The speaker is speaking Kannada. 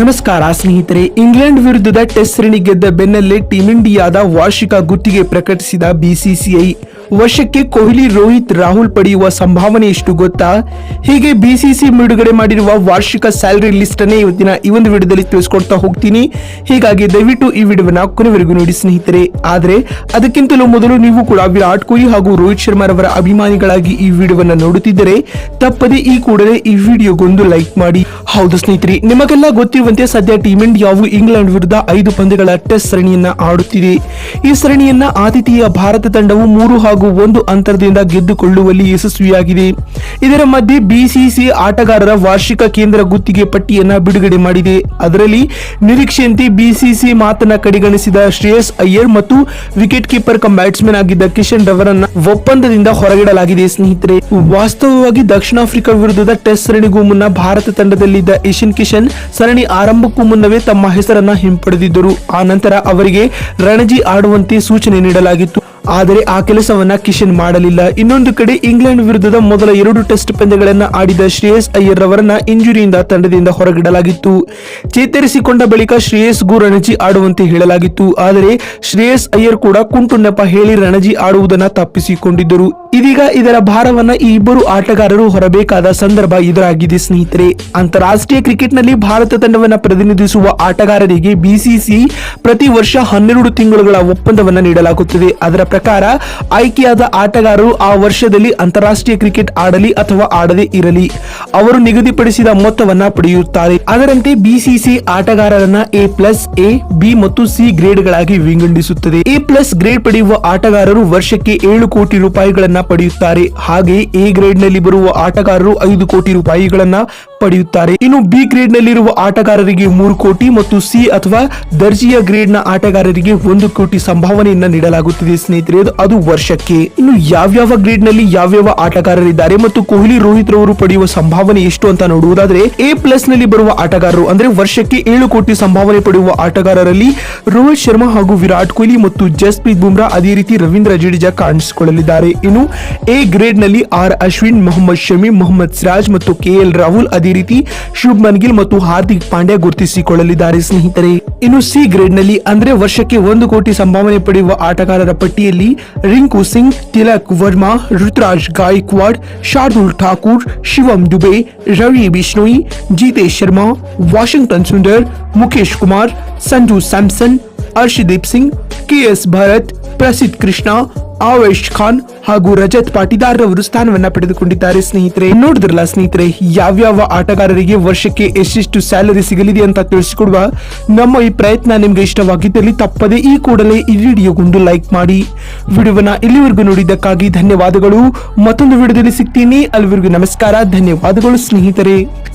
ನಮಸ್ಕಾರ ಸ್ನೇಹಿತರೆ. ಇಂಗ್ಲೆಂಡ್ ವಿರುದ್ಧದ ಟೆಸ್ಟ್ ಸರಣಿ ಗೆದ್ದ ಬೆನ್ನಲ್ಲೇ ಟೀಂ ಇಂಡಿಯಾದ ವಾರ್ಷಿಕ ಗುತ್ತಿಗೆ ಪ್ರಕಟಿಸಿದ ಬಿಸಿಸಿಐ ವಶಕ್ಕೆ ಕೊಹ್ಲಿ, ರೋಹಿತ್, ರಾಹುಲ್ ಪಡೆಯುವ ಸಂಭಾವನೆ ಎಷ್ಟು ಗೊತ್ತಾ? ಹೀಗೆ ಬಿಸಿಸಿ ಬಿಡುಗಡೆ ಮಾಡಿರುವ ವಾರ್ಷಿಕ ಸ್ಯಾಲರಿ ಲಿಸ್ಟ್ ಅನ್ನೇ ಇವತ್ತಿನ ಈ ಒಂದು ವಿಡಿಯೋದಲ್ಲಿ ತಿಳಿಸ್ಕೊಡ್ತಾ ಹೋಗ್ತೀನಿ. ಹೀಗಾಗಿ ದಯವಿಟ್ಟು ಈ ವಿಡಿಯೋನ ಕೊನೆವರೆಗೂ ನೋಡಿ ಸ್ನೇಹಿತರೆ. ಆದರೆ, ಅದಕ್ಕಿಂತಲೂ ಮೊದಲು ನೀವು ಕೂಡ ವಿರಾಟ್ ಕೊಹ್ಲಿ ಹಾಗೂ ರೋಹಿತ್ ಶರ್ಮಾರವರ ಅಭಿಮಾನಿಗಳಾಗಿ ಈ ವಿಡಿಯೋವನ್ನ ನೋಡುತ್ತಿದ್ದರೆ, ತಪ್ಪದೆ ಈ ಕೂಡಲೇ ಈ ವಿಡಿಯೋಗೊಂದು ಲೈಕ್ ಮಾಡಿ. ಹೌದು ಸ್ನೇಹಿತರೆ, ನಿಮಗೆಲ್ಲ ಗೊತ್ತಿರುವಂತೆ ಸದ್ಯ ಟೀಮ್ ಇಂಡಿಯಾವು ಇಂಗ್ಲೆಂಡ್ ವಿರುದ್ಧ ಐದು ಪಂದ್ಯಗಳ ಟೆಸ್ಟ್ ಸರಣಿಯನ್ನ ಆಡುತ್ತಿದೆ. ಈ ಸರಣಿಯನ್ನ ಆತಿಥೇಯ ಭಾರತ ತಂಡವು ಮೂರು ಒಂದು ಅಂತರದಿಂದ ಗೆದ್ದುಕೊಳ್ಳುವಲ್ಲಿ ಯಶಸ್ವಿಯಾಗಿದೆ. ಇದರ ಮಧ್ಯೆ ಬಿಸಿಸಿ ಆಟಗಾರರ ವಾರ್ಷಿಕ ಕೇಂದ್ರ ಗುತ್ತಿಗೆ ಪಟ್ಟಿಯನ್ನ ಬಿಡುಗಡೆ ಮಾಡಿದೆ. ಅದರಲ್ಲಿ ನಿರೀಕ್ಷೆಯಂತೆ ಬಿಸಿಸಿ ಮಾತನ್ನ ಕಡೆಗಣಿಸಿದ ಶ್ರೇಯಸ್ ಅಯ್ಯರ್ ಮತ್ತು ವಿಕೆಟ್ ಕೀಪರ್ ಕಮ್ ಬ್ಯಾಟ್ಸ್ಮನ್ ಆಗಿದ್ದ ಕಿಶನ್ ರವರನ್ನ ಒಪ್ಪಂದದಿಂದ ಹೊರಗಿಡಲಾಗಿದೆ. ಸ್ನೇಹಿತರೆ, ವಾಸ್ತವವಾಗಿ ದಕ್ಷಿಣ ಆಫ್ರಿಕಾ ವಿರುದ್ಧದ ಟೆಸ್ಟ್ ಸರಣಿಗೂ ಮುನ್ನ ಭಾರತ ತಂಡದಲ್ಲಿದ್ದ ಇಶನ್ ಕಿಶನ್ ಸರಣಿ ಆರಂಭಕ್ಕೂ ಮುನ್ನವೇ ತಮ್ಮ ಹೆಸರನ್ನ ಹಿಂಪಡೆದಿದ್ದರು. ಆ ನಂತರ ಅವರಿಗೆ ರಣಜಿ ಆಡುವಂತೆ ಸೂಚನೆ ನೀಡಲಾಗಿತ್ತು. ಆದರೆ ಆ ಕೆಲಸವನ್ನ ಕಿಶನ್ ಮಾಡಲಿಲ್ಲ. ಇನ್ನೊಂದು ಕಡೆ ಇಂಗ್ಲೆಂಡ್ ವಿರುದ್ಧದ ಮೊದಲ ಎರಡು ಟೆಸ್ಟ್ ಪಂದ್ಯಗಳನ್ನ ಆಡಿದ ಶ್ರೇಯಸ್ ಅಯ್ಯರ್ ಅವರನ್ನ ಇಂಜುರಿಯಿಂದ ತಂಡದಿಂದ ಹೊರಗಿಡಲಾಗಿತ್ತು. ಚೇತರಿಸಿಕೊಂಡ ಬಳಿಕ ಶ್ರೇಯಸ್ ಗೂ ರಣಜಿ ಆಡುವಂತೆ ಹೇಳಲಾಗಿತ್ತು. ಆದರೆ ಶ್ರೇಯಸ್ ಅಯ್ಯರ್ ಕೂಡ ಕುಂಟು ಹೇಳಿ ರಣಜಿ ಆಡುವುದನ್ನು ತಪ್ಪಿಸಿಕೊಂಡಿದ್ದರು. ಇದೀಗ ಇದರ ಭಾರವನ್ನ ಈ ಇಬ್ಬರು ಆಟಗಾರರು ಹೊರಬೇಕಾದ ಸಂದರ್ಭ ಎದುರಾಗಿದೆ ಸ್ನೇಹಿತರೆ. ಅಂತಾರಾಷ್ಟ್ರೀಯ ಕ್ರಿಕೆಟ್ನಲ್ಲಿ ಭಾರತ ತಂಡವನ್ನ ಪ್ರತಿನಿಧಿಸುವ ಆಟಗಾರರಿಗೆ ಬಿಸಿಸಿ ಪ್ರತಿ ವರ್ಷ ಹನ್ನೆರಡು ತಿಂಗಳುಗಳ ಒಪ್ಪಂದವನ್ನ ನೀಡಲಾಗುತ್ತದೆ. ಅದರ ಪ್ರಕಾರ ಆಯ್ಕೆಯಾದ ಆಟಗಾರರು ಆ ವರ್ಷದಲ್ಲಿ ಅಂತಾರಾಷ್ಟ್ರೀಯ ಕ್ರಿಕೆಟ್ ಆಡಲಿ ಅಥವಾ ಆಡದೇ ಇರಲಿ, ಅವರು ನಿಗದಿಪಡಿಸಿದ ಮೊತ್ತವನ್ನ ಪಡೆಯುತ್ತಾರೆ. ಅದರಂತೆ ಬಿಸಿಸಿ ಆಟಗಾರರನ್ನ ಎ ಪ್ಲಸ್ ಎ ಬಿ ಮತ್ತು ಸಿ ಗ್ರೇಡ್ಗಳಾಗಿ ವಿಂಗಡಿಸುತ್ತದೆ. ಎ ಪ್ಲಸ್ ಗ್ರೇಡ್ ಪಡೆಯುವ ಆಟಗಾರರು ವರ್ಷಕ್ಕೆ ಏಳು ಕೋಟಿ ರೂಪಾಯಿಗಳನ್ನ ಪಡೆಯುತ್ತಾರೆ. ಹಾಗೆ ಎ ಗ್ರೇಡ್ನಲ್ಲಿ ಬರುವ ಆಟಗಾರರು ಐದು ಕೋಟಿ ರೂಪಾಯಿಗಳನ್ನ ಪಡೆಯುತ್ತಾರೆ. ಇನ್ನು ಬಿ ಗ್ರೇಡ್ ನಲ್ಲಿರುವ ಆಟಗಾರರಿಗೆ ಮೂರು ಕೋಟಿ ಮತ್ತು ಸಿ ಅಥವಾ ದರ್ಜೆಯ ಗ್ರೇಡ್ನ ಆಟಗಾರರಿಗೆ ಒಂದು ಕೋಟಿ ಸಂಭಾವನೆಯನ್ನ ನೀಡಲಾಗುತ್ತಿದೆ ಸ್ನೇಹಿತರೆ. ಅದು ವರ್ಷಕ್ಕೆ. ಇನ್ನು ಯಾವ್ಯಾವ ಗ್ರೇಡ್ನಲ್ಲಿ ಯಾವ್ಯಾವ ಆಟಗಾರರಿದ್ದಾರೆ ಮತ್ತು ಕೊಹ್ಲಿ ರೋಹಿತ್ ರವರು ಪಡೆಯುವ ಸಂಭಾವನೆ ಎಷ್ಟು ಅಂತ ನೋಡುವುದಾದ್ರೆ, ಎ ಪ್ಲಸ್ನಲ್ಲಿ ಬರುವ ಆಟಗಾರರು ಅಂದ್ರೆ ವರ್ಷಕ್ಕೆ ಏಳು ಕೋಟಿ ಸಂಭಾವನೆ ಪಡೆಯುವ ಆಟಗಾರರಲ್ಲಿ ರೋಹಿತ್ ಶರ್ಮಾ ಹಾಗೂ ವಿರಾಟ್ ಕೊಹ್ಲಿ ಮತ್ತು ಜಸ್ಪ್ರೀತ್ ಬುಮ್ರಾ ಅದೇ ರೀತಿ ರವೀಂದ್ರ ಜಡೇಜಾ ಕಾಣಿಸಿಕೊಳ್ಳಲಿದ್ದಾರೆ. ಇನ್ನು ಎ ಗ್ರೇಡ್ನಲ್ಲಿ ಆರ್ ಅಶ್ವಿನ್, ಮೊಹಮ್ಮದ್ ಶಮಿ, ಮೊಹಮ್ಮದ್ ಸಿರಾಜ್ ಮತ್ತು ಕೆಎಲ್ ರಾಹುಲ್ ಅದೇ ರೀತಿ ಶುಭ್ಮನ್ ಗಿಲ್ ಮತ್ತು ಹಾರ್ದಿಕ್ ಪಾಂಡ್ಯ ಗುರುತಿಸಿಕೊಳ್ಳಲಿದ್ದಾರೆ ಸ್ನೇಹಿತರೆ. ಇನ್ನು ಸಿ ಗ್ರೇಡ್ನಲ್ಲಿ ಅಂದ್ರೆ ವರ್ಷಕ್ಕೆ ಒಂದು ಕೋಟಿ ಸಂಭಾವನೆ ಪಡೆಯುವ ಆಟಗಾರರ ಪಟ್ಟಿಯಲ್ಲಿ Rinku Singh, Tilak Varma, Ruturaj Gaikwad, Shardul Thakur, Shivam Dube, Ravi Bishnoi Jitesh Sharma, Washington Sundar, Mukesh Kumar, Sanju Samson, Arshdeep Singh KS Bharat, Prasidh Krishna Avesh Khan ಹಾಗೂ ರಜತ್ ಪಾಟಿದಾರ್ ಅವರು ಸ್ಥಾನವನ್ನ ಪಡೆದುಕೊಂಡಿದ್ದಾರೆ. ಸ್ನೇಹಿತರೆ, ನೋಡಿದ್ರಲ್ಲ ಸ್ನೇಹಿತರೆ, ಯಾವ್ಯಾವ ಆಟಗಾರರಿಗೆ ವರ್ಷಕ್ಕೆ ಎಷ್ಟೆಷ್ಟು ಸ್ಯಾಲರಿ ಸಿಗಲಿದೆ ಅಂತ ತಿಳಿಸಿಕೊಡುವ ನಮ್ಮ ಈ ಪ್ರಯತ್ನ ನಿಮ್ಗೆ ಇಷ್ಟವಾಗಿದ್ದಲ್ಲಿ ತಪ್ಪದೆ ಈ ಕೂಡಲೇ ಈ ವಿಡಿಯೋಗೊಂದು ಲೈಕ್ ಮಾಡಿ. ವಿಡಿಯೋವನ್ನ ಇಲ್ಲಿವರೆಗೂ ನೋಡಿದ್ದಕ್ಕಾಗಿ ಧನ್ಯವಾದಗಳು. ಮತ್ತೊಂದು ವಿಡಿಯೋದಲ್ಲಿ ಸಿಗ್ತೀನಿ. ಅಲ್ಲಿವರೆಗೂ ನಮಸ್ಕಾರ. ಧನ್ಯವಾದಗಳು ಸ್ನೇಹಿತರೆ.